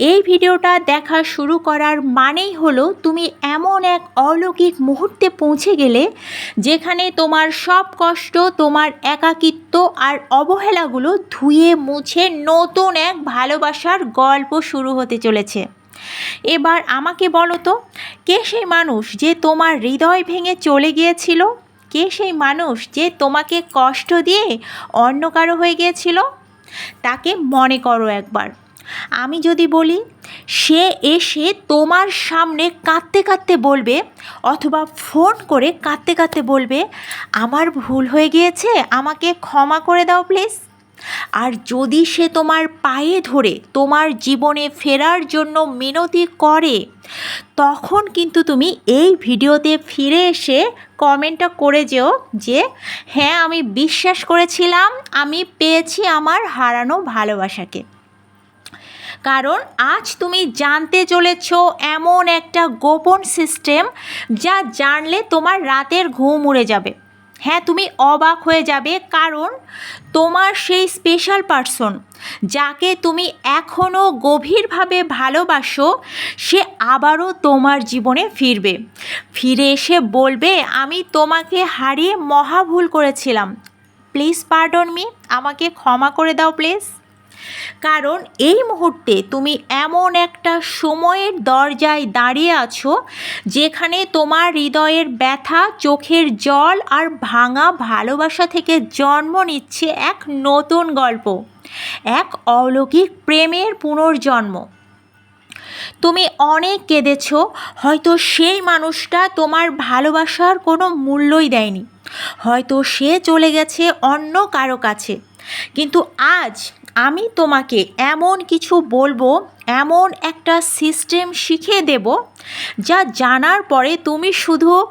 এই ভিডিওটা দেখা শুরু করার মানেই হলো তুমি এমন এক অলৌকিক মুহূর্তে পৌঁছে গেলে যেখানে তোমার সব কষ্ট, তোমার একাকিত্ব আর অবহেলাগুলো ধুয়ে মুছে নতুন এক ভালোবাসার গল্প শুরু হতে চলেছে। এবার আমাকে বলো তো, কে সেই মানুষ যে তোমার হৃদয় ভেঙে চলে গিয়েছিল? কে সেই মানুষ যে তোমাকে কষ্ট দিয়ে অন্য কারও হয়ে গিয়েছিল? তাকে মনে করো একবার। আমি যদি বলি, সে এসে তোমার সামনে কাঁদতে কাঁদতে বলবে অথবা ফোন করে কাঁদতে কাঁদতে বলবে, আমার ভুল হয়ে গিয়েছে, আমাকে ক্ষমা করে দাও প্লিজ। আর যদি সে তোমার পায়ে ধরে তোমার জীবনে ফেরার জন্য মিনতি করে, তখন কিন্তু তুমি এই ভিডিওতে ফিরে এসে কমেন্টটা করে যেও যে হ্যাঁ আমি বিশ্বাস করেছিলাম, আমি পেয়েছি আমার হারানো ভালোবাসাকে। কারণ আজ তুমি জানতে চলেছ এমন একটা গোপন সিস্টেম যা জানলে তোমার রাতের ঘুম উড়ে যাবে। হ্যাঁ তুমি অবাক হয়ে যাবে কারণ তোমার সেই স্পেশাল পার্সন যাকে তুমি এখনও গভীরভাবে ভালোবাসো, সে আবারও তোমার জীবনে ফিরবে। ফিরে এসে বলবে, আমি তোমাকে হারিয়ে মহা ভুল করেছিলাম। প্লিজ পার্ডন মি আমাকে ক্ষমা করে দাও প্লিজ কারণ এই মুহূর্তে তুমি এমন একটা সময়ের দরজায় দাঁড়িয়ে আছো যেখানে তোমার হৃদয়ের ব্যথা, চোখের জল আর ভাঙা ভালোবাসা থেকে জন্ম নিচ্ছে এক নতুন গল্প, এক অলৌকিক প্রেমের পুনর্জন্ম। তুমি অনেক কেঁদেছ, হয়তো সেই মানুষটা তোমার ভালোবাসার কোনো মূল্যই দেয়নি, হয়তো সে চলে গেছে অন্য কারও কাছে। কিন্তু আজ আমি তোমাকে এমন কিছু বলব, এমন একটা সিস্টেম শিখিয়ে দেব, যা জানার পরে তুমি শুধু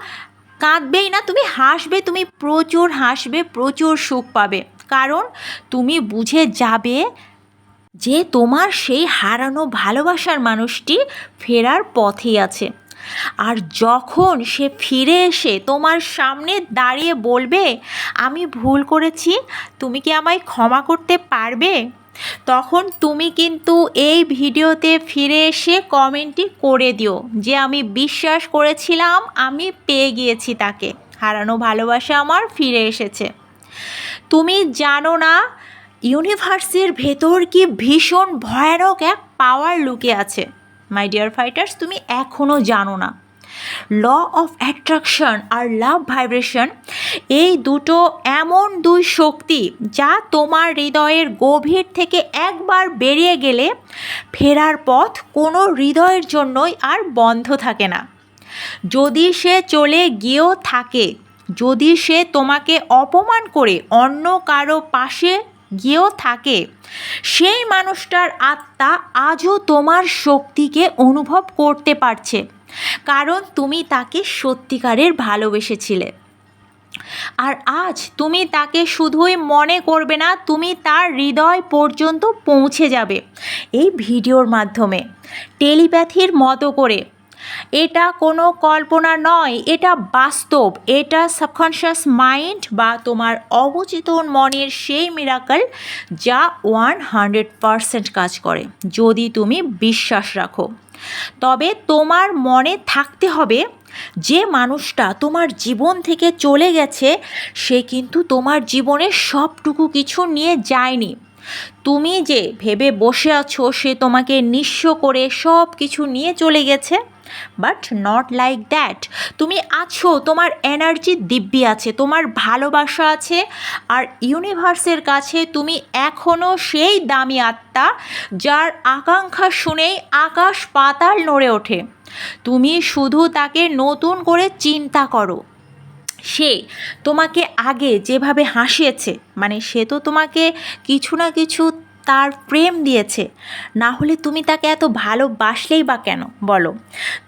কাঁদবেই না, তুমি হাসবে, তুমি প্রচুর হাসবে, প্রচুর সুখ পাবে। কারণ তুমি বুঝে যাবে যে তোমার সেই হারানো ভালোবাসার মানুষটি ফেরার পথেই আছে। আর যখন সে ফিরে এসে তোমার সামনে দাঁড়িয়ে বলবে, আমি ভুল করেছি, তুমি কি আমায় ক্ষমা করতে পারবে? তখন তুমি কিন্তু এই ভিডিওতে ফিরে এসে কমেন্টটি করে দিও যে, আমি বিশ্বাস করেছিলাম, আমি পেয়ে গিয়েছি তাকে। হারানো ভালোবাসা আমার ফিরে এসেছে। তুমি জানো না, ইউনিভার্সের ভেতর কি ভীষণ ভয়ানক এক পাওয়ার লুকে আছে। মাই ডিয়ার ফাইটার্স তুমি এখনও জানো না। ল অফ অ্যাট্রাকশন আর লাভ ভাইব্রেশন এই দুটো এমন দুই শক্তি যা তোমার হৃদয়ের গভীর থেকে একবার বেরিয়ে গেলে ফেরার পথ কোনো হৃদয়ের জন্যই আর বন্ধ থাকে না। যদি সে চলে গিয়েও থাকে, যদি সে তোমাকে অপমান করে অন্য কারও পাশে গিয়েও থাকে। সেই মানুষটার আত্মা আজও তোমার শক্তিকে অনুভব করতে পারছে, কারণ তুমি তাকে সত্যিকারের ভালোবেসেছিলে। আর আজ তুমি তাকে শুধুই মনে করবে না, তুমি তার হৃদয় পর্যন্ত পৌঁছে যাবে এই ভিডিওর মাধ্যমে। টেলিপ্যাথির মতো করে এটা কোনো কল্পনা নয়, এটা বাস্তব। এটা সাবকনশিয়াস মাইন্ড বা তোমার অবচেতন মনের সেই মিরাকল যা ওয়ান হান্ড্রেড পারসেন্ট কাজ করে, যদি তুমি বিশ্বাস রাখো। তবে তোমার মনে থাকতে হবে, যে মানুষটা তোমার জীবন থেকে চলে গেছে, সে কিন্তু তোমার জীবনের সবটুকু কিছু নিয়ে যায়নি। তুমি যে ভেবে বসে আছো, সে তোমাকে নিঃস্ব করে সব কিছু নিয়ে চলে গেছে। বাট নট লাইক দ্যাট তুমি আছো, তোমার এনার্জি দিব্যি আছে, তোমার ভালোবাসা আছে, আর ইউনিভার্সের কাছে তুমি এখনও সেই দামি আত্মা যার আকাঙ্ক্ষা শুনেই আকাশ পাতাল নড়ে ওঠে। তুমি শুধু তাকে নতুন করে চিন্তা করো। সে তোমাকে আগে যেভাবে হাসিয়েছে মানে সে তো তোমাকে কিছু না কিছু তার প্রেম দিয়েছে। না হলে তুমি তাকে এত ভালোবাসলেই বা কেন? বলো।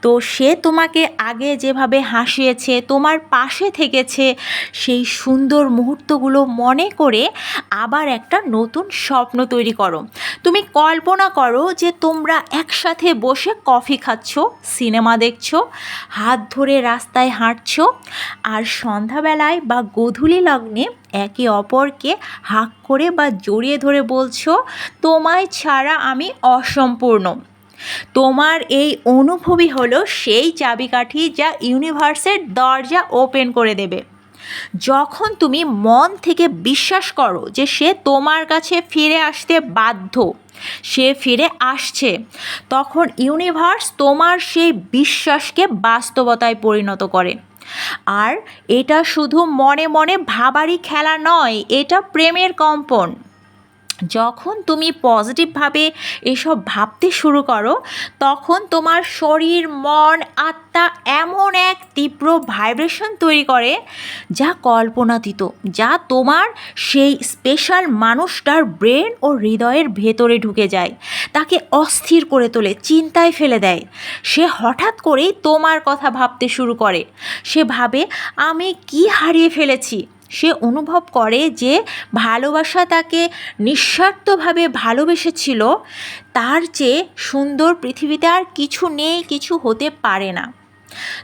তো সে তোমাকে আগে যেভাবে হাসিয়েছে, তোমার পাশে থেকেছে, সেই সুন্দর মুহূর্তগুলো মনে করে আবার একটা নতুন স্বপ্ন তৈরি করো। তুমি কল্পনা করো যে তোমরা একসাথে বসে কফি খাচ্ছ, সিনেমা দেখছ, হাত ধরে রাস্তায় হাঁটছো, আর সন্ধ্যাবেলায় বা গধূলি লগ্নে একে অপরকে হাক করে বা জড়িয়ে ধরে বলছো, তোমায় ছাড়া আমি অসম্পূর্ণ। তোমার এই অনুভবই হলো সেই চাবিকাঠি যা ইউনিভার্সের দরজা ওপেন করে দেবে। যখন তুমি মন থেকে বিশ্বাস করো যে সে তোমার কাছে ফিরে আসতে বাধ্য, সে ফিরে আসছে, তখন ইউনিভার্স তোমার সেই বিশ্বাসকে বাস্তবতায় পরিণত করে। আর এটা শুধু মনে মনে ভাবারই খেলা নয় এটা প্রেমের কম্পন। যখন তুমি পজিটিভভাবে এসব ভাবতে শুরু করো, তখন তোমার শরীর, মন, আত্মা এমন এক তীব্র ভাইব্রেশন তৈরি করে যা কল্পনাতীত, যা তোমার সেই স্পেশাল মানুষটার ব্রেন ও হৃদয়ের ভেতরে ঢুকে যায়, তাকে অস্থির করে তোলে, চিন্তায় ফেলে দেয়। সে হঠাৎ করেই তোমার কথা ভাবতে শুরু করে। সে ভাবে, আমি কি হারিয়ে ফেলেছি? সে অনুভব করে যে ভালোবাসা তাকে নিঃস্বার্থভাবে ভালোবেসেছিল, তার চেয়ে সুন্দর পৃথিবীতে আর কিছু নেই, কিছু হতে পারে না।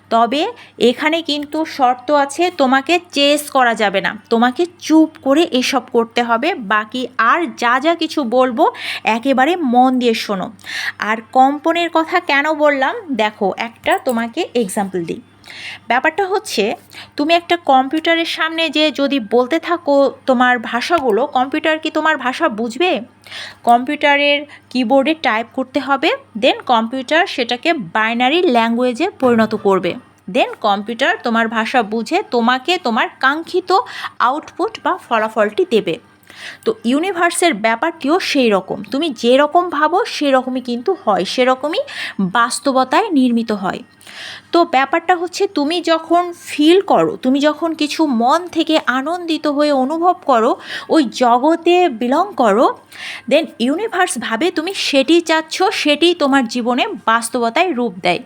তবে এখানে কিন্তু শর্ত আছে, তোমাকে চেস করা যাবে না। তোমাকে চুপ করে এসব করতে হবে। বাকি আর যা যা কিছু বলব, একেবারে মন দিয়ে শোনো। আর কম্পনের কথা কেন বললাম? দেখো, একটা তোমাকে এক্সাম্পল দিই। ব্যাপারটা হচ্ছে, তুমি একটা কম্পিউটারের সামনে যে যদি বলতে থাকো তোমার ভাষাগুলো, কম্পিউটার কি তোমার ভাষা বুঝবে? কম্পিউটারের কিবোর্ডে টাইপ করতে হবে দেন কম্পিউটার সেটাকে বাইনারি ল্যাঙ্গুয়েজে পরিণত করবে। দেন কম্পিউটার তোমার ভাষা বুঝে তোমাকে তোমার কাঙ্ক্ষিত আউটপুট বা ফলাফলটি দেবে। তো ইউনিভার্সের ব্যাপারটিও সেই রকম তুমি যেরকম ভাবো, সেরকমই কিন্তু হয়, সেরকমই বাস্তবতায় নির্মিত হয়। তো ব্যাপারটা হচ্ছে, তুমি যখন ফিল করো, তুমি যখন কিছু মন থেকে আনন্দিত হয়ে অনুভব করো, ওই জগতে বিলং করো দেন ইউনিভার্স ভাবে তুমি সেটি চাচ্ছ, সেটি তোমার জীবনে বাস্তবতায় রূপ দেয়।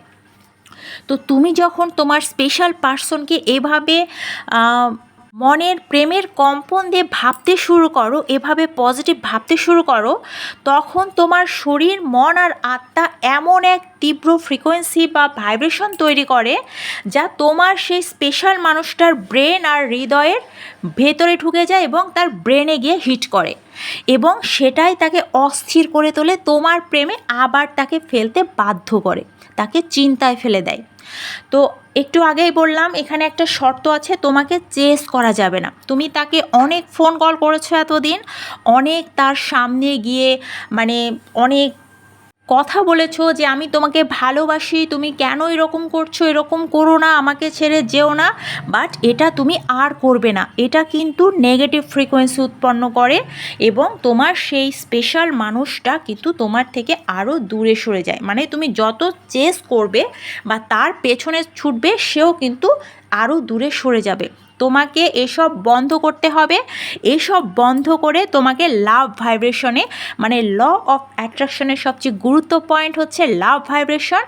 তো তুমি যখন তোমার স্পেশাল পার্সনকে এভাবে মনের প্রেমের কম্পন দিয়ে ভাবতে শুরু করো, এভাবে পজিটিভ ভাবতে শুরু করো, তখন তোমার শরীর, মন আর আত্মা এমন এক তীব্র ফ্রিকোয়েন্সি বা ভাইব্রেশন তৈরি করে, যা তোমার সেই স্পেশাল মানুষটার ব্রেন আর হৃদয়ের ভেতরে ঢুকে যায় এবং তার ব্রেনে গিয়ে হিট করে এবং সেটাই তাকে অস্থির করে তোলে, তোমার প্রেমে আবার তাকে ফেলতে বাধ্য করে, তাকে চিন্তায় ফেলে দেয়। তো একটু আগেই বললাম, এখানে একটা শর্ত আছে, তোমাকে চেস করা যাবে না। তুমি তাকে অনেক ফোন কল করেছ এতদিন, অনেক তার সামনে গিয়ে মানে অনেক কথা বলেছ যে আমি তোমাকে ভালোবাসি, তুমি কেন এরকম করছ, এরকম করো না, আমাকে ছেড়ে যেও না বাট এটা তুমি আর করবে না। এটা কিন্তু নেগেটিভ ফ্রিকোয়েন্সি উৎপন্ন করে এবং তোমার সেই স্পেশাল মানুষটা কিন্তু তোমার থেকে আরও দূরে সরে যায়। মানে তুমি যত চেস করবে বা তার পেছনে ছুটবে, সেও কিন্তু আরও দূরে সরে যাবে। তোমাকে এসব বন্ধ করতে হবে। এসব বন্ধ করে তোমাকে লাভ ভাইব্রেশনে মানে ল অফ অ্যাট্রাকশনের সবচেয়ে গুরুত্ব পয়েন্ট হচ্ছে লাভ ভাইব্রেশন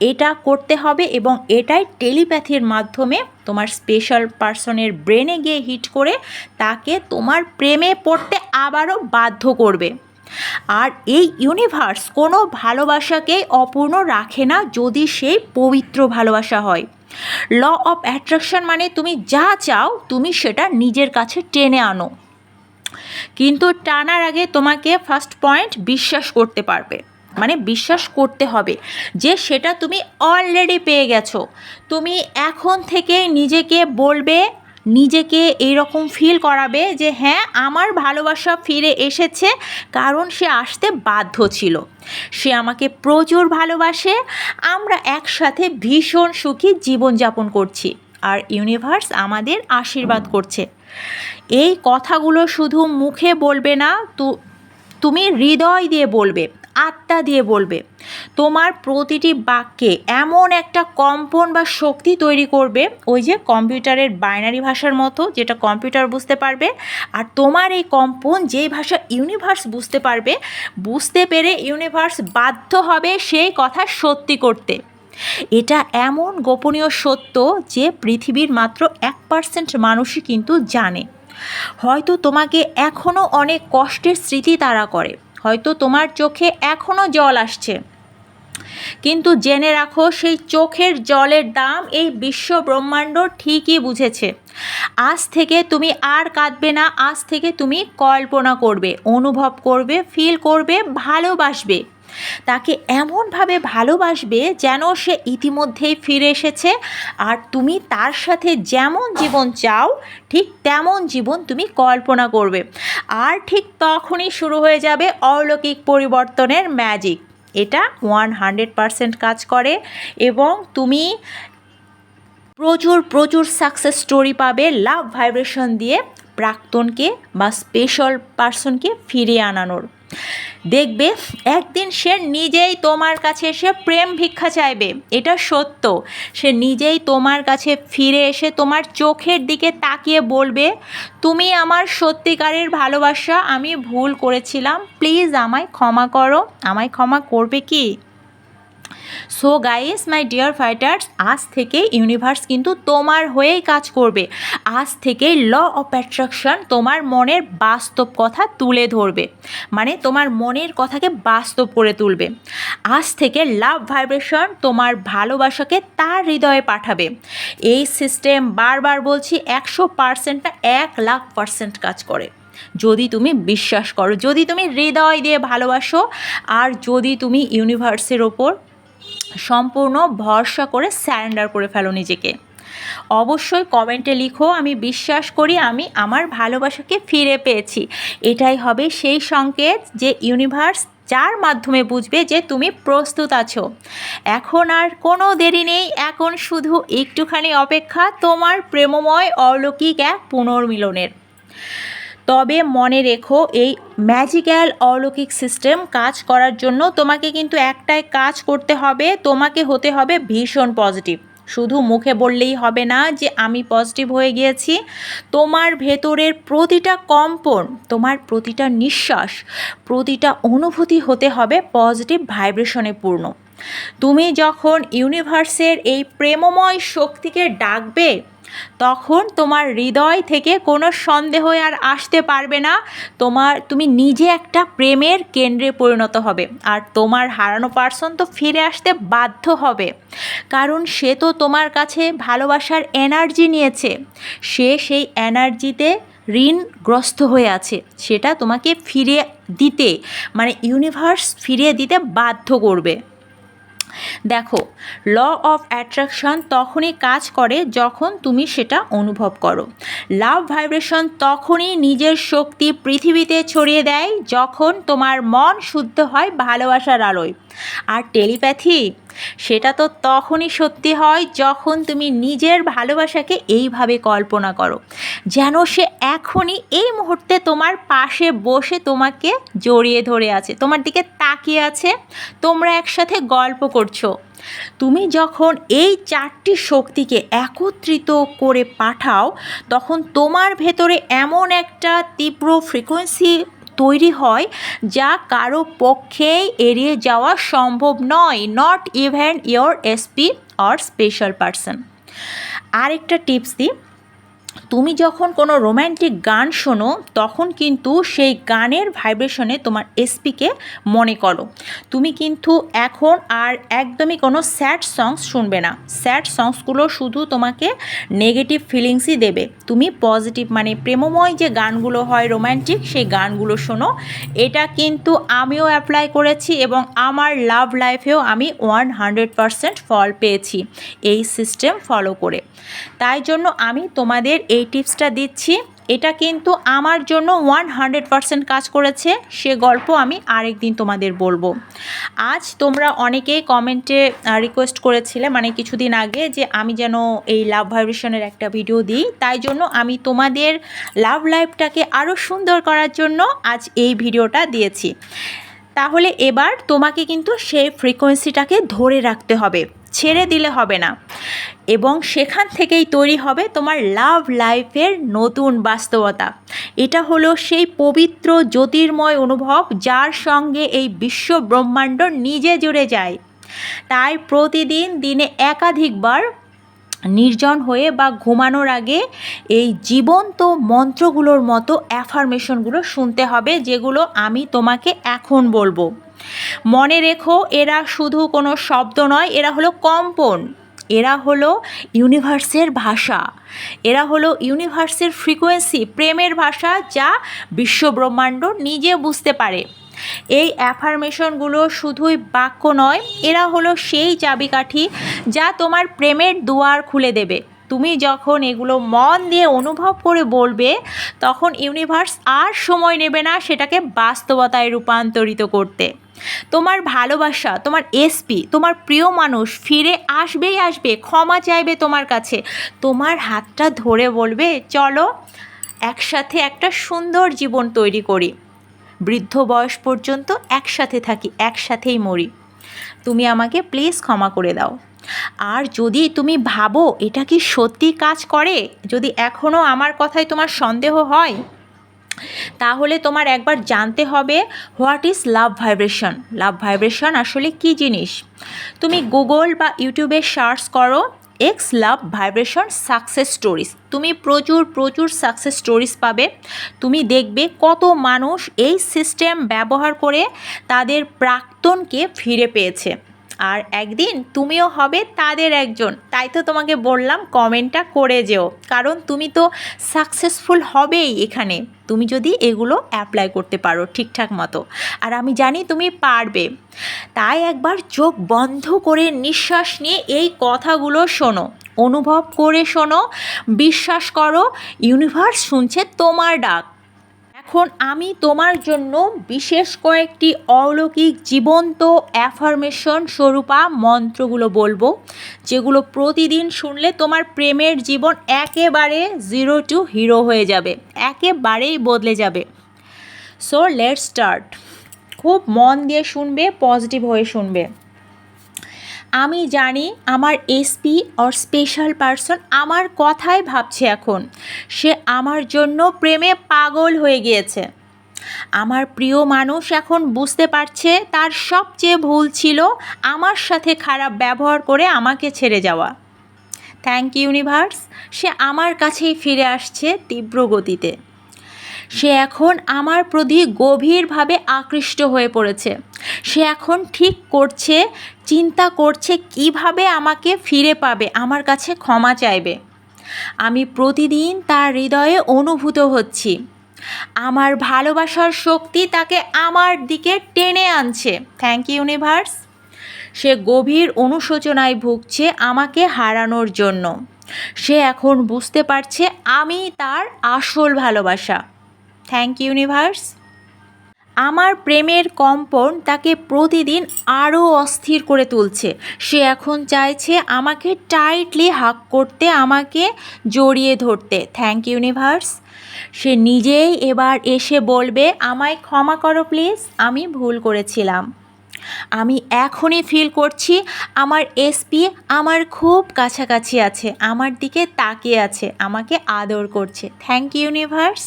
এটা করতে হবে এবং এটাই টেলিপ্যাথির মাধ্যমে তোমার স্পেশাল পার্সনের ব্রেনে গিয়ে হিট করে তাকে তোমার প্রেমে পড়তে আবারও বাধ্য করবে। আর এই ইউনিভার্স কোনো ভালোবাসাকে অপূর্ণ রাখে না যদি সেই পবিত্র ভালোবাসা হয়। ল অফ অ্যাট্রাকশন মানে তুমি যা চাও, তুমি সেটা নিজের কাছে টেনে আনো। কিন্তু টানার আগে তোমাকে ফার্স্ট পয়েন্ট বিশ্বাস করতে পারবে। মানে বিশ্বাস করতে হবে যে সেটা তুমি অলরেডি পেয়ে গেছো। তুমি এখন থেকে নিজেকে বলবে নিজেকে এইরকম ফিল করাবে যে হ্যাঁ আমার ভালোবাসা ফিরে এসেছে কারণ সে আসতে বাধ্য ছিল। সে আমাকে প্রচুর ভালোবাসে। আমরা একসাথে ভীষণ সুখী জীবনযাপন করছি আর ইউনিভার্স আমাদের আশীর্বাদ করছে। এই কথাগুলো শুধু মুখে বলবে না, তো, তুমি হৃদয় দিয়ে বলবে। আত্মা দিয়ে বলবে। তোমার প্রতিটি বাক্যে এমন একটা কম্পন বা শক্তি তৈরি করবে, ওই যে কম্পিউটারের বাইনারি ভাষার মতো, যেটা কম্পিউটার বুঝতে পারবে, আর তোমার এই কম্পন যেই ভাষা ইউনিভার্স বুঝতে পারবে, বুঝতে পেরে ইউনিভার্স বাধ্য হবে সেই কথা সত্যি করতে। এটা এমন গোপনীয় সত্য যে পৃথিবীর মাত্র এক পার্সেন্ট মানুষই কিন্তু জানে। হয়তো তোমাকে এখনও অনেক কষ্টের স্মৃতি তারা করে। হয়তো তোমার চোখে এখনও জল আসছে। কিন্তু জেনে রাখো, সেই চোখের জলের দাম এই বিশ্ব ব্রহ্মাণ্ড ঠিকই বুঝেছে। আজ থেকে তুমি আর কাঁদবে না, আজ থেকে তুমি কল্পনা করবে, অনুভব করবে ফিল করবে, ভালোবাসবে। তাকে এমনভাবে ভালোবাসবে যেন সে ইতিমধ্যেই ফিরে এসেছে। আর তুমি তার সাথে যেমন জীবন চাও, ঠিক তেমন জীবন তুমি কল্পনা করবে। আর ঠিক তখনই শুরু হয়ে যাবে অলৌকিক পরিবর্তনের ম্যাজিক এটা ওয়ান হান্ড্রেড পারসেন্ট কাজ করে এবং তুমি প্রচুর প্রচুর সাকসেস স্টোরি পাবে লাভ ভাইব্রেশন দিয়ে প্রাক্তনকে বা স্পেশাল পার্সনকে ফিরিয়ে আনানোর। দেখবে, একদিন সে নিজেই তোমার কাছে এসে প্রেম ভিক্ষা চাইবে। এটা সত্য। সে নিজেই তোমার কাছে ফিরে এসে তোমার চোখের দিকে তাকিয়ে বলবে, তুমি আমার সত্যিকারের ভালোবাসা, আমি ভুল করেছিলাম। প্লিজ আমায় ক্ষমা করো। আমায় ক্ষমা করবে কি? So guys my dear fighters আজ থেকে ইউনিভার্স কিন্তু তোমার হয়েই কাজ করবে। আজ থেকে ল অফ অ্যাট্রাকশন তোমার মনের বাস্তব কথা তুলে ধরবে। মানে তোমার মনের কথাকে বাস্তব করে তুলবে। আজ থেকে লাভ ভাইব্রেশন তোমার ভালোবাসাকে তার হৃদয়ে পাঠাবে। এই সিস্টেম বারবার বলছি, একশো পার্সেন্ট না এক লাখ পার্সেন্ট কাজ করে। যদি তুমি বিশ্বাস করো, যদি তুমি হৃদয় দিয়ে ভালোবাসো, আর যদি তুমি ইউনিভার্সের ওপর সম্পূর্ণ ভরসা করে স্যারেন্ডার করে ফেলো নিজেকে। অবশ্যই কমেন্টে লিখো, আমি বিশ্বাস করি আমি আমার ভালোবাসাকে ফিরে পেয়েছি। এটাই হবে সেই সংকেত যে ইউনিভার্স যার মাধ্যমে বুঝবে যে তুমি প্রস্তুত আছো। এখন আর কোনো দেরি নেই, এখন শুধু একটুখানি অপেক্ষা তোমার প্রেমময় অলৌকিক এক পুনর্মিলনের। তবে মনে রেখো, এই ম্যাজিক্যাল অলৌকিক সিস্টেম কাজ করার জন্য তোমাকে কিন্তু একটাই কাজ করতে হবে, তোমাকে হতে হবে ভীষণ পজিটিভ। শুধু মুখে বললেই হবে না যে আমি পজিটিভ হয়ে গিয়েছি। তোমার ভেতরের প্রতিটা কম্পন, তোমার প্রতিটা নিঃশ্বাস, প্রতিটা অনুভূতি হতে হবে পজিটিভ ভাইব্রেশনে পূর্ণ। তুমি যখন ইউনিভার্সের এই প্রেমময় শক্তিকে ডাকবে তখন তোমার হৃদয় থেকে কোনো সন্দেহ আর আসতে পারবে না। তোমার, তুমি নিজে একটা প্রেমের কেন্দ্রে পরিণত হবে আর তোমার হারানো পার্সন তো ফিরে আসতে বাধ্য হবে। কারণ সে তো তোমার কাছে ভালোবাসার এনার্জি নিয়েছে। সে সেই এনার্জিতে ঋণগ্রস্ত হয়ে আছে। সেটা তোমাকে ফিরে দিতে মানে ইউনিভার্স ফিরিয়ে দিতে বাধ্য করবে। দেখো ল অফ অ্যাট্রাকশন তখনই কাজ করে যখন তুমি সেটা অনুভব করো। লাভ ভাইব্রেশন তখনই নিজের শক্তি পৃথিবীতে ছড়িয়ে দেয় যখন তোমার মন শুদ্ধ হয় ভালোবাসার আলোয়। আর টেলিপ্যাথি সেটা তো তখনই সত্যি হয় যখন তুমি নিজের ভালোবাসাকে এইভাবে কল্পনা করো। যেন সে এখনই এই মুহূর্তে তোমার পাশে বসে তোমাকে জড়িয়ে ধরে আছে, তোমার দিকে তাকিয়ে আছে, তোমরা একসাথে গল্প করছ। তুমি যখন এই চারটি শক্তিকে একত্রিত করে পাঠাও, তখন তোমার ভেতরে এমন একটা তীব্র ফ্রিকোয়েন্সি তৈরি হয় যা কারও পক্ষেই এড়িয়ে যাওয়া সম্ভব নয়। Not even your SP or special person আরেকটা টিপস দিই। তুমি যখন কোনো রোম্যান্টিক গান শোনো, তখন কিন্তু সেই গানের ভাইব্রেশনে তোমার এসপিকে মনে করো। তুমি কিন্তু এখন আর একদমই কোনো স্যাড সংস শুনবে না। স্যাড সংসগুলো শুধু তোমাকে নেগেটিভ ফিলিংসই দেবে। তুমি পজিটিভ মানে প্রেমময় যে গানগুলো হয় রোম্যান্টিক সেই গানগুলো শোনো। এটা কিন্তু আমিও অ্যাপ্লাই করেছি এবং আমার লাভ লাইফেও আমি ওয়ান হান্ড্রেড পারসেন্ট ফল পেয়েছি। এই সিস্টেম ফলো করে। তাই জন্য আমি তোমাদের এই টিপসটা দিচ্ছি। এটা কিন্তু আমার জন্য ওয়ান হান্ড্রেড পারসেন্ট কাজ করেছে। সে গল্প আমি আরেক দিন তোমাদের বলব। আজ তোমরা অনেকেই কমেন্টে রিকোয়েস্ট করেছিলে মানে কিছুদিন আগে যে আমি যেন এই লাভ ভাইব্রেশনের একটা ভিডিও দিই। তাই জন্য আমি তোমাদের লাভ লাইফটাকে আরও সুন্দর করার জন্য আজ এই ভিডিওটা দিয়েছি। তাহলে এবার তোমাকে কিন্তু সেই ফ্রিকোয়েন্সিটাকে ধরে রাখতে হবে। ছেড়ে দিলে হবে না। এবং সেখান থেকেই তৈরি হবে তোমার লাভ লাইফের নতুন বাস্তবতা। এটা হলো সেই পবিত্র জ্যোতির্ময় অনুভব যার সঙ্গে এই বিশ্ব ব্রহ্মাণ্ড নিজে জুড়ে যায়। তাই প্রতিদিন দিনে একাধিকবার নির্জন হয়ে বা ঘুমানোর আগে এই জীবন্ত মন্ত্রগুলোর মতো অ্যাফার্মেশনগুলো শুনতে হবে, যেগুলো আমি তোমাকে এখন বলব। মনে রেখো, এরা শুধু কোনো শব্দ নয়, এরা হলো কম্পন। এরা হলো ইউনিভার্সের ভাষা। এরা হলো ইউনিভার্সের ফ্রিকোয়েন্সি, প্রেমের ভাষা যা বিশ্বব্রহ্মাণ্ড নিজে বুঝতে পারে। এই অ্যাফার্মেশনগুলো শুধুই বাক্য নয়, এরা হলো সেই চাবিকাঠি যা তোমার প্রেমের দুয়ার খুলে দেবে। তুমি যখন এগুলো মন দিয়ে অনুভব করে বলবে, তখন ইউনিভার্স আর সময় নেবে না সেটাকে বাস্তবতায় রূপান্তরিত করতে। তোমার ভালোবাসা, তোমার এসপি তোমার প্রিয় মানুষ ফিরে আসবেই আসবে, ক্ষমা চাইবে তোমার কাছে। তোমার হাতটা ধরে বলবে, চলো একসাথে একটা সুন্দর জীবন তৈরি করি। বৃদ্ধ বয়স পর্যন্ত একসাথে থাকি, একসাথেই মরি। তুমি আমাকে প্লিজ ক্ষমা করে দাও। আর যদি তুমি ভাবো এটা কি সত্যি কাজ করে, যদি এখনও আমার কথায় তোমার সন্দেহ হয় তাহলে তোমার একবার জানতে হবে what is love vibration love vibration আসলে কি জিনিস? তুমি গুগল বা ইউটিউবে সার্চ করো ex love vibration success stories তুমি প্রচুর প্রচুর সাকসেস স্টোরিজ পাবে। তুমি দেখবে কত মানুষ এই সিস্টেম ব্যবহার করে তাদের প্রাক্তনকে ফিরে পেয়েছে। আর একদিন তুমিও হবে তাদের একজন। তাই তো তোমাকে বললাম, কমেন্টটা করে যেও। কারণ তুমি তো সাকসেসফুল হবেই এখানে। তুমি যদি এগুলো অ্যাপ্লাই করতে পারো ঠিকঠাক মতো। আর আমি জানি তুমি পারবে। তাই একবার চোখ বন্ধ করে নিঃশ্বাস নিয়ে এই কথাগুলো শোনো। অনুভব করে শোনো। বিশ্বাস করো ইউনিভার্স শুনছে তোমার ডাক। এখন আমি তোমার জন্য বিশেষ কয়েকটি অলৌকিক জীবন্ত অ্যাফার্মেশন স্বরূপা মন্ত্রগুলো বলব, যেগুলো প্রতিদিন শুনলে তোমার প্রেমের জীবন একেবারে জিরো টু হিরো হয়ে যাবে, একেবারেই বদলে যাবে। সো লেট স্টার্ট খুব মন দিয়ে শুনবে পজিটিভ হয়ে শুনবে। আমি জানি আমার এসপি অর স্পেশাল পারসন আমার কথাই ভাবছে এখন। সে আমার জন্য প্রেমে পাগল হয়ে গিয়েছে। আমার প্রিয় মানুষ এখন বুঝতে পারছে তার সবচেয়ে ভুল ছিল আমার সাথে খারাপ ব্যবহার করে আমাকে ছেড়ে যাওয়া। থ্যাংক ইউনিভার্স সে আমার কাছেই ফিরে আসছে তীব্র গতিতে। সে এখন আমার প্রতি গভীরভাবে আকৃষ্ট হয়ে পড়েছে। সে এখন ঠিক করছে, চিন্তা করছে কীভাবে আমাকে ফিরে পাবে, আমার কাছে ক্ষমা চাইবে। আমি প্রতিদিন তার হৃদয়ে অনুভূত হচ্ছি। আমার ভালোবাসার শক্তি তাকে আমার দিকে টেনে আনছে। থ্যাংক ইউ ইউনিভার্স সে গভীর অনুশোচনায় ভুগছে আমাকে হারানোর জন্য। সে এখন বুঝতে পারছে আমি তার আসল ভালোবাসা। থ্যাংক ইউনিভার্স আমার প্রেমের কম্পন তাকে প্রতিদিন আরও অস্থির করে তুলছে। সে এখন চাইছে আমাকে টাইটলি হাক করতে, আমাকে জড়িয়ে ধরতে। থ্যাংক ইউনিভার্স সে নিজেই এবার এসে বলবে, আমায় ক্ষমা করো প্লিজ আমি ভুল করেছিলাম। আমি এখনই ফিল করছি আমার এসপি আমার খুব কাছাকাছি আছে, আমার দিকে তাকিয়ে আছে, আমাকে আদর করছে। থ্যাংক ইউনিভার্স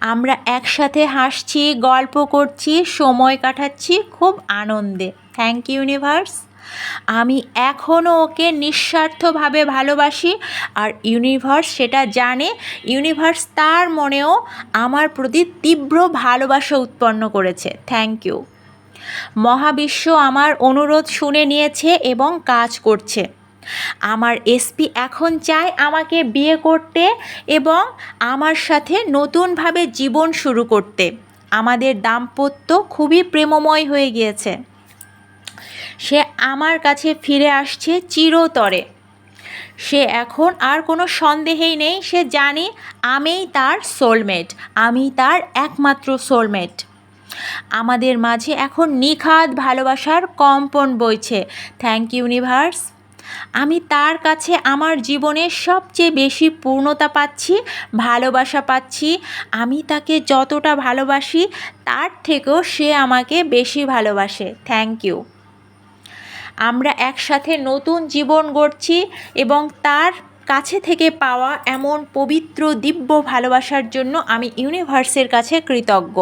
আমরা একসাথে হাসছি, গল্প করছি, সময় কাটাচ্ছি, খুব আনন্দে। থ্যাংক ইউ ইউনিভার্স আমি এখনও ওকে নিঃস্বার্থভাবে ভালোবাসি আর ইউনিভার্স সেটা জানে। ইউনিভার্স তার মনেও আমার প্রতি তীব্র ভালোবাসা উৎপন্ন করেছে। থ্যাংক ইউ মহাবিশ্ব আমার অনুরোধ শুনে নিয়েছে এবং কাজ করছে। আমার এসপি এখন চায় আমাকে বিয়ে করতে এবং আমার সাথে নতুনভাবে জীবন শুরু করতে। আমাদের দাম্পত্য খুবই প্রেমময় হয়ে গিয়েছে। সে আমার কাছে ফিরে আসছে চিরতরে। সে এখন আর কোনো সন্দেহেই নেই, সে জানি আমিই তার সোলমেট আমি তার একমাত্র সোলমেট আমাদের মাঝে এখন নিখাদ ভালোবাসার কম্পন বইছে। থ্যাংক ইউনিভার্স আমি তার কাছে আমার জীবনের সবচেয়ে বেশি পূর্ণতা পাচ্ছি, ভালোবাসা পাচ্ছি। আমি তাকে যতটা ভালোবাসি, তার থেকেও সে আমাকে বেশি ভালোবাসে। থ্যাংক ইউ আমরা একসাথে নতুন জীবন গড়ছি এবং তার কাছে থেকে পাওয়া এমন পবিত্র, দিব্য ভালোবাসার জন্য আমি ইউনিভার্সের কাছে কৃতজ্ঞ।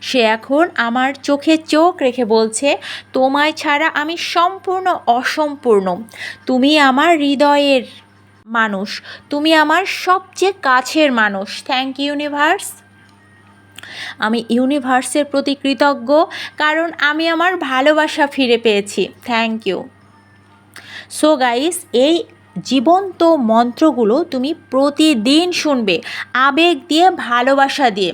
সে এখন আমার চোখে চোখ রেখে বলছে, তোমায় ছাড়া আমি সম্পূর্ণ অসম্পূর্ণ। তুমি আমার হৃদয়ের মানুষ। তুমি আমার সবচেয়ে কাছের মানুষ। থ্যাংক ইউনিভার্স আমি ইউনিভার্সের প্রতি কৃতজ্ঞ, কারণ আমি আমার ভালোবাসা ফিরে পেয়েছি। থ্যাংক ইউ সো গাইস এই জীবন্ত মন্ত্রগুলো তুমি প্রতিদিন শুনবে, আবেগ দিয়ে, ভালোবাসা দিয়ে।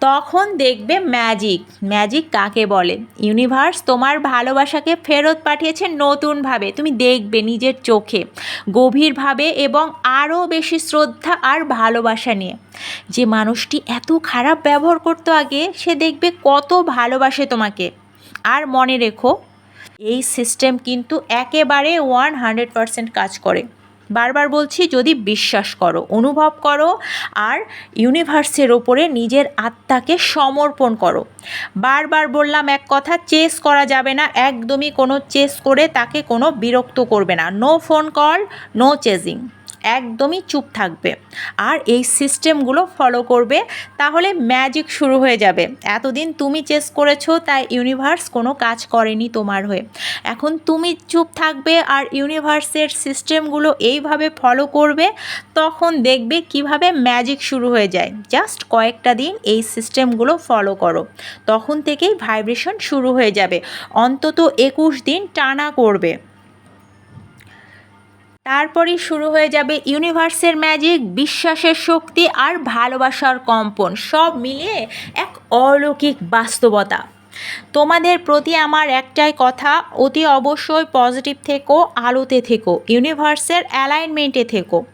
তখন দেখবে ম্যাজিক ম্যাজিক কাকে বলে? ইউনিভার্স তোমার ভালোবাসাকে ফেরত পাঠিয়েছে নতুনভাবে। তুমি দেখবে নিজের চোখে। গভীরভাবে এবং আরও বেশি শ্রদ্ধা আর ভালোবাসা নিয়ে। যে মানুষটি এত খারাপ ব্যবহার করতো আগে, সে দেখবে কত ভালোবাসে তোমাকে। আর মনে রেখো, এই সিস্টেম কিন্তু একেবারে ওয়ান হান্ড্রেড পারসেন্ট কাজ করে। বারবার বলছি, যদি বিশ্বাস করো, অনুভব করো আর ইউনিভার্সের ওপরে নিজের আত্মাকে সমর্পণ করো। বারবার বললাম এক কথা চেস করা যাবে না, একদমই কোনো চেস করে তাকে কোনো বিরক্ত করবে না। No phone call no chasing একদমই চুপ থাকবে। আর এই সিস্টেমগুলো ফলো করবে, তাহলে ম্যাজিক শুরু হয়ে যাবে। এতদিন তুমি চেস করেছ, তাই ইউনিভার্স কোনো কাজ করেনি তোমার হয়ে। এখন তুমি চুপ থাকবে আর ইউনিভার্সের সিস্টেমগুলো এইভাবে ফলো করবে, তখন দেখবে কীভাবে ম্যাজিক শুরু হয়ে যায়। জাস্ট কয়েকটা দিন এই সিস্টেমগুলো ফলো করো। তখন থেকেই ভাইব্রেশন শুরু হয়ে যাবে। অন্তত একুশ দিন টানা করবে। তারপরই শুরু হয়ে যাবে ইউনিভার্সের ম্যাজিক বিশ্বাসের শক্তি আর ভালোবাসার কম্পন। সব মিলিয়ে এক অলৌকিক বাস্তবতা। তোমাদের প্রতি আমার একটাই কথা, অতি অবশ্যই পজিটিভ থেকো, আলোতে থেকো ইউনিভার্সের অ্যালাইনমেন্টে থেকো।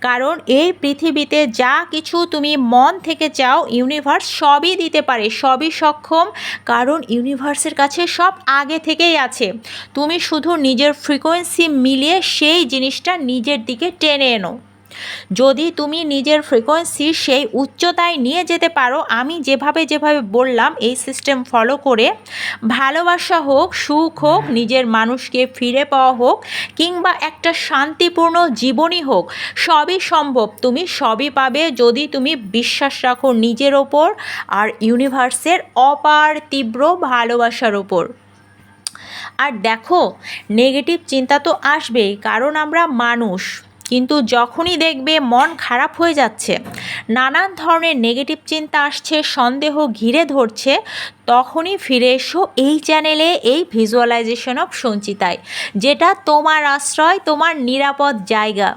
কারণ এই পৃথিবীতে যা কিছু তুমি মন থেকে চাও ইউনিভার্স সবই দিতে পারে, সবই সক্ষম। কারণ ইউনিভার্সের কাছে সব আগে থেকেই আছে। তুমি শুধু নিজের ফ্রিকোয়েন্সি মিলিয়ে সেই জিনিসটা নিজের দিকে টেনে এনো। যদি তুমি নিজের ফ্রিকোয়েন্সি সেই উচ্চতায় নিয়ে যেতে পারো, আমি যেভাবে যেভাবে বললাম, এই সিস্টেম ফলো করে ভালোবাসা হোক, সুখ হোক, নিজের মানুষকে ফিরে পাওয়া হোক, কিংবা একটা শান্তিপূর্ণ জীবনই হোক, সবই সম্ভব। তুমি সবই পাবে যদি তুমি বিশ্বাস রাখো নিজের ওপর আর ইউনিভার্সের অপার তীব্র ভালোবাসার ওপর। আর দেখো নেগেটিভ চিন্তা তো আসবেই, কারণ আমরা মানুষ। কিন্তু যখনই দেখবে মন খারাপ হয়ে যাচ্ছে, নানান ধরনের নেগেটিভ চিন্তা আসছে, সন্দেহ ঘিরে ধরছে, তখনই ফিরে এসো এই চ্যানেলে এই ভিজুয়ালাইজেশন অফ সঞ্চিতায়, যেটা তোমার আশ্রয়, তোমার নিরাপদ জায়গা,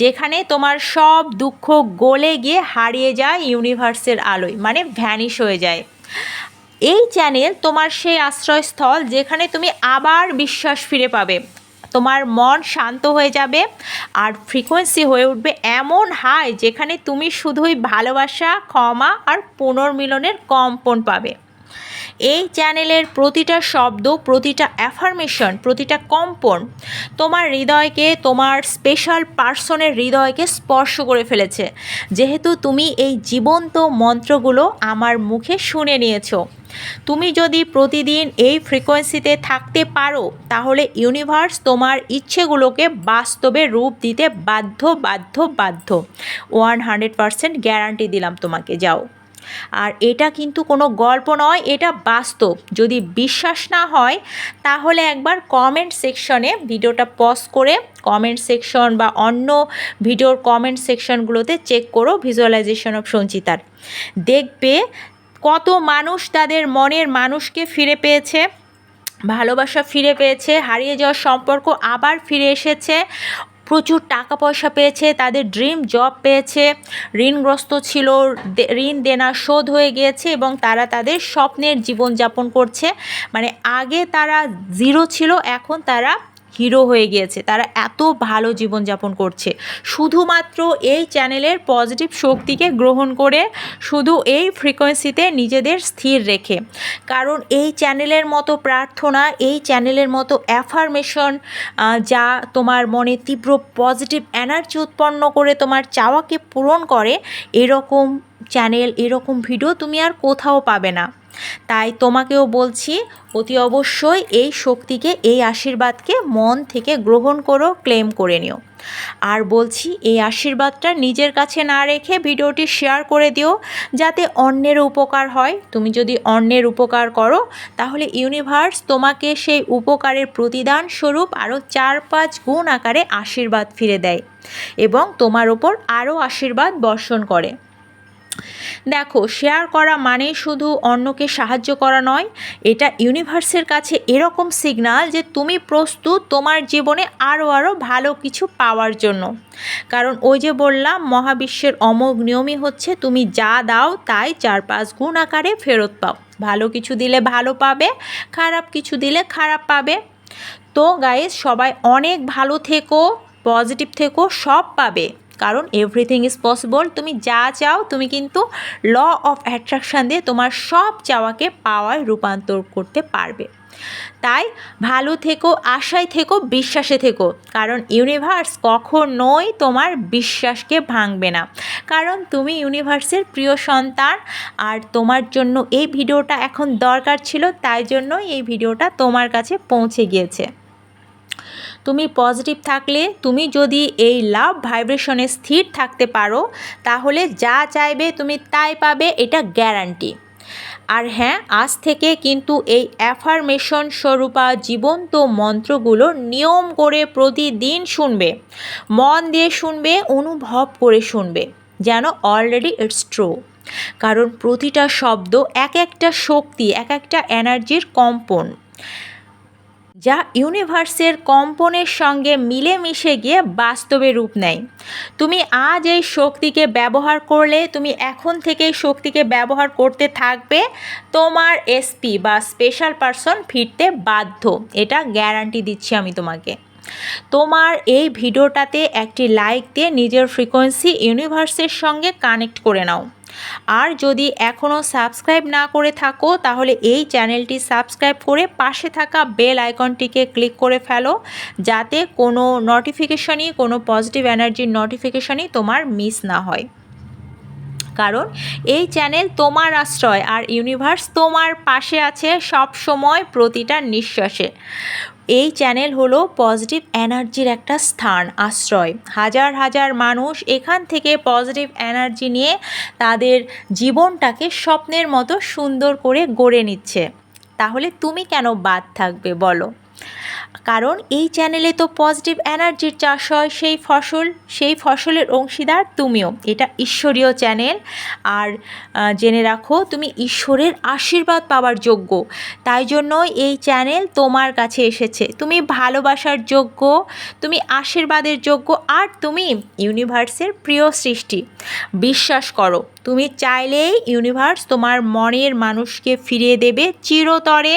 যেখানে তোমার সব দুঃখ গলে গিয়ে হারিয়ে যায় ইউনিভার্সের আলোয় মানে ভ্যানিশ হয়ে যায়। এই চ্যানেল তোমার সেই আশ্রয়স্থল যেখানে তুমি আবার বিশ্বাস ফিরে পাবে। তোমার মন শান্ত হয়ে যাবে আর ফ্রিকোয়েন্সি হয়ে উঠবে এমন হাই যেখানে তুমি শুধুই ভালোবাসা, ক্ষমা আর পুনর্মিলনের কম্পন পাবে। এই চ্যানেলের প্রতিটা শব্দ, প্রতিটা অ্যাফার্মেশন প্রতিটা কম্পন তোমার হৃদয়কে, তোমার স্পেশাল পার্সনের হৃদয়কে স্পর্শ করে ফেলেছে। যেহেতু তুমি এই জীবন্ত মন্ত্রগুলো আমার মুখে শুনে নিয়েছো। তুমি যদি প্রতিদিন এই ফ্রিকোয়েন্সিতে থাকতে পারো, তাহলে ইউনিভার্স তোমার ইচ্ছেগুলোকে বাস্তবে রূপ দিতে বাধ্য বাধ্য বাধ্য। ওয়ান হান্ড্রেড পারসেন্ট গ্যারান্টি দিলাম তোমাকে, যাও। আর এটা কিন্তু কোনো গল্প নয়, এটা বাস্তব। যদি বিশ্বাস না হয়, তাহলে একবার কমেন্ট সেকশনে ভিডিওটা পজ করে কমেন্ট সেকশন বা অন্য ভিডিওর কমেন্ট সেকশনগুলোতে চেক করো ভিজুয়ালাইজেশন অফ সঞ্চিতার। দেখবে কত মানুষ তাদের মনের মানুষকে ফিরে পেয়েছে, ভালোবাসা ফিরে পেয়েছে, হারিয়ে যাওয়ার সম্পর্ক আবার ফিরে এসেছে, প্রচুর টাকা পয়সা পেয়েছে, তাদের ড্রিম জব পেয়েছে, ঋণগ্রস্ত ছিল ঋণ দেনা শোধ হয়ে গিয়েছে এবং তারা তাদের স্বপ্নের জীবনযাপন করছে। মানে আগে তারা জিরো ছিল, এখন তারা হিরো হয়ে গিয়েছে। তারা এত ভালো জীবনযাপন করছে। শুধুমাত্র এই চ্যানেলের পজিটিভ শক্তিকে গ্রহণ করে শুধু এই ফ্রিকোয়েন্সিতে নিজেদের স্থির রেখে। কারণ এই চ্যানেলের মতো প্রার্থনা, এই চ্যানেলের মতো অ্যাফার্মেশন যা তোমার মনে তীব্র পজিটিভ এনার্জি উৎপন্ন করে তোমার চাওয়াকে পূরণ করে, এরকম চ্যানেল, এরকম ভিডিও তুমি আর কোথাও পাবে না। তাই তোমাকেও বলছি, অতি অবশ্যই এই শক্তিকে, এই আশীর্বাদকে মন থেকে গ্রহণ করো ক্লেম করে নিও। আর বলছি, এই আশীর্বাদটা নিজের কাছে না রেখে ভিডিওটি শেয়ার করে দিও, যাতে অন্যের উপকার হয়। তুমি যদি অন্যের উপকার করো, তাহলে ইউনিভার্স তোমাকে সেই উপকারের প্রতিদান স্বরূপ আরও চার পাঁচ গুণ আকারে আশীর্বাদ ফিরে দেয় এবং তোমার ওপর আরও আশীর্বাদ বর্ষণ করে। দেখো শেয়ার করা মানে শুধু অন্যকে সাহায্য করা নয়, এটা ইউনিভার্সের কাছে এরকম সিগনাল যে তুমি প্রস্তুত তোমার জীবনে আরও আরও ভালো কিছু পাওয়ার জন্য। কারণ ওই যে বললাম, মহাবিশ্বের অমোঘ নিয়মই হচ্ছে তুমি যা দাও তাই চার পাঁচ গুণ আকারে ফেরত পাও। ভালো কিছু দিলে ভালো পাবে, খারাপ কিছু দিলে খারাপ পাবে। তো গাইজ সবাই অনেক ভালো থেকো পজিটিভ থেকো, সব পাবে। কারণ এভরিথিং ইজ পসিবল তুমি যা চাও, তুমি কিন্তু ল অফ অ্যাট্রাকশান দিয়ে তোমার সব চাওয়াকে পাওয়ায় রূপান্তর করতে পারবে। তাই ভালো থেকো, আশায় থেকো, বিশ্বাসে থেকো, কারণ ইউনিভার্স কখনোই তোমার বিশ্বাসকে ভাঙবে না। কারণ তুমি ইউনিভার্সের প্রিয় সন্তান, আর তোমার জন্য এই ভিডিওটা এখন দরকার ছিল, তাই জন্য এই ভিডিওটা তোমার কাছে পৌঁছে গিয়েছে। তুমি পজিটিভ থাকলে তুমি যদি এই লাভ ভাইব্রেশনে স্থির থাকতে পারো, তাহলে যা চাইবে তুমি তাই পাবে, এটা গ্যারান্টি আর হ্যাঁ আজ থেকে কিন্তু এই অ্যাফার্মেশন স্বরূপা জীবন্ত মন্ত্রগুলো নিয়ম করে প্রতিদিন শুনবে। মন দিয়ে শুনবে, অনুভব করে শুনবে, যেন অলরেডি ইটস ট্রু কারণ প্রতিটা শব্দ এক একটা শক্তি, এক একটা এনার্জির কম্পন। যা ইউনিভার্সের কম্পনের সঙ্গে মিলেমিশে গিয়ে বাস্তবে রূপ নেয়। তুমি আজ এই শক্তিকে ব্যবহার করলে, তুমি এখন থেকে শক্তিকে ব্যবহার করতে থাকবে, তোমার এসপি বা স্পেশাল পারসন ফিরতে বাধ্য। এটা গ্যারান্টি দিচ্ছি আমি তোমাকে। তোমার এই ভিডিওটাতে একটি লাইক দিয়ে নিজের ফ্রিকোয়েন্সি ইউনিভার্সের সঙ্গে কানেক্ট করে নাও। আর যদি এখনও সাবস্ক্রাইব না করে থাকো, তাহলে এই চ্যানেলটি সাবস্ক্রাইব করে পাশে থাকা বেল আইকনটিকে ক্লিক করে ফেলো, যাতে কোনো নোটিফিকেশানই কোনো পজিটিভ এনার্জির নোটিফিকেশনই তোমার মিস না হয়। কারণ এই চ্যানেল তোমার আশ্রয় আর ইউনিভার্স তোমার পাশে আছে সব সময় প্রতিটা নিঃশ্বাসে। এই চ্যানেল হলো পজিটিভ এনার্জির একটা স্থান, আশ্রয়। হাজার হাজার মানুষ এখান থেকে পজিটিভ এনার্জি নিয়ে তাদের জীবনটাকে স্বপ্নের মতো সুন্দর করে গড়ে নিচ্ছে। তাহলে তুমি কেন বাদ থাকবে বলো? কারণ এই চ্যানেলে তো পজিটিভ এনার্জির চাষ হয়, সেই ফসল, সেই ফসলের অংশীদার তুমিও। এটা ঈশ্বরীয় চ্যানেল আর জেনে রাখো, তুমি ঈশ্বরের আশীর্বাদ পাওয়ার যোগ্য। তাই জন্যই এই চ্যানেল তোমার কাছে এসেছে। তুমি ভালোবাসার যোগ্য, তুমি আশীর্বাদের যোগ্য, আর তুমি ইউনিভার্সের প্রিয় সৃষ্টি। বিশ্বাস করো। তুমি চাইলেই ইউনিভার্স তোমার মনের মানুষকে ফিরিয়ে দেবে চিরতরে।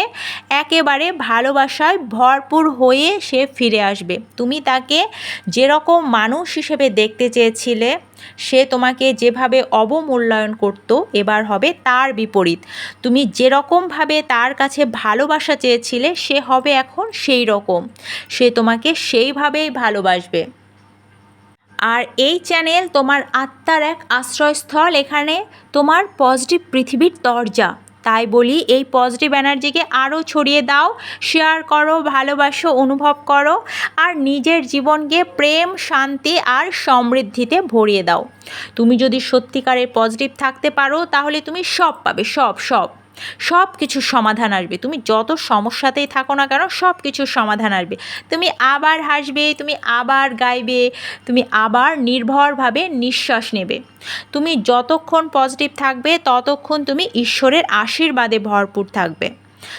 একেবারে ভালোবাসায় ভরপুর হয়ে সে ফিরে আসবে। তুমি তাকে যেরকম মানুষ হিসেবে দেখতে চেয়েছিলে, সে তোমাকে যেভাবে অবমূল্যায়ন করত, এবার হবে তার বিপরীত। তুমি যেরকমভাবে তার কাছে ভালোবাসা চেয়েছিলে, সে হবে এখন সেই রকম সে তোমাকে সেইভাবেই ভালোবাসবে। আর এই চ্যানেল তোমার আত্মার এক আশ্রয়স্থল। এখানে তোমার পজিটিভ পৃথিবীর দরজা। তাই বলি, এই পজিটিভ এনার্জিকে আরও ছড়িয়ে দাও শেয়ার করো, ভালোবাসো, অনুভব করো, আর নিজের জীবনকে প্রেম, শান্তি আর সমৃদ্ধিতে ভরিয়ে দাও। তুমি যদি সত্যিকারের পজিটিভ থাকতে পারো, তাহলে তুমি সব পাবে, সব সব। সব কিছুর সমাধান আসবে। তুমি যত সমস্যাতেই থাকো না কেন সব কিছুর সমাধান আসবে। তুমি আবার হাসবে, তুমি আবার গাইবে, তুমি আবার নির্ভরভাবে নিঃশ্বাস নেবে। তুমি যতক্ষণ পজিটিভ থাকবে, ততক্ষণ তুমি ঈশ্বরের আশীর্বাদে ভরপুর থাকবে।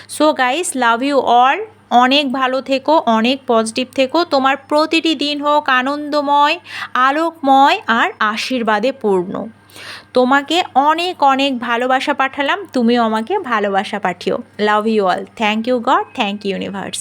So guys love you all অনেক ভালো থেকো, অনেক পজিটিভ থেকো। তোমার প্রতিটি দিন হোক আনন্দময়, আলোকময় আর আশীর্বাদে পূর্ণ। তোমাকে অনেক অনেক ভালোবাসা পাঠালাম, তুমিও আমাকে ভালোবাসা পাঠিও। Love you all thank you God thank you universe